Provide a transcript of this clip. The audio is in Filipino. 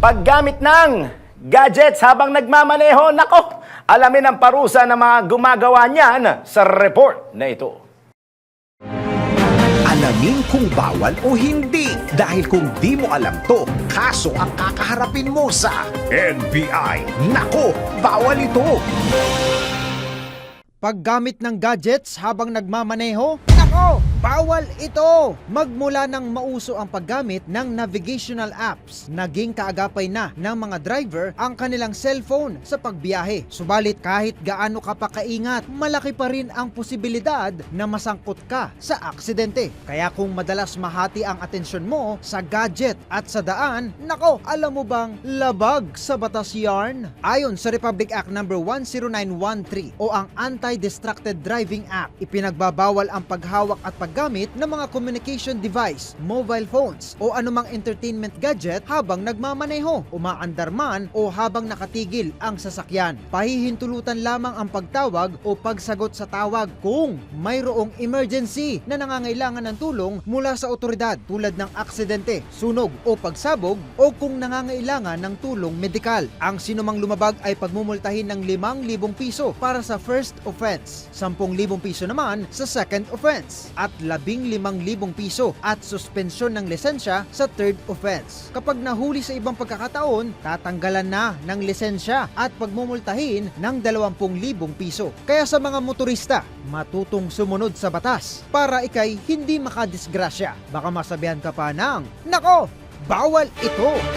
Paggamit ng gadgets habang nagmamaneho, nako, alamin ang parusa ng mga gumagawa niyan sa report na ito. Alamin kung bawal o hindi. Dahil kung di mo alam to, kaso ang kakaharapin mo sa NBI. Nako, bawal ito. Paggamit ng gadgets habang nagmamaneho? Nako! Bawal ito! Magmula nang mauso ang paggamit ng navigational apps, naging kaagapay na ng mga driver ang kanilang cellphone sa pagbiyahe. Subalit kahit gaano ka pa kaingat, malaki pa rin ang posibilidad na masangkot ka sa aksidente. Kaya kung madalas mahati ang atensyon mo sa gadget at sa daan, nako, alam mo bang labag sa batas yarn? Ayon sa Republic Act No. 10913 o ang Anti-Distracted Driving Act, ipinagbabawal ang paghawak at paggamit ng mga communication device, mobile phones o anumang entertainment gadget habang nagmamaneho, umaandar man o habang nakatigil ang sasakyan. Pahihintulutan lamang ang pagtawag o pagsagot sa tawag kung mayroong emergency na nangangailangan ng tulong mula sa otoridad tulad ng aksidente, sunog o pagsabog o kung nangangailangan ng tulong medikal. Ang sinumang lumabag ay pagmumultahin ng 5,000 piso para sa first offense, 10,000 piso naman sa second offense at 15,000 piso at suspensyon ng lisensya sa third offense. Kapag nahuli sa ibang pagkakataon, tatanggalan na ng lisensya at pagmumultahin ng 20,000 piso. Kaya sa mga motorista, matutong sumunod sa batas para ikay hindi makadisgrasya. Baka masabihan ka pa ng, Nako! Bawal ito!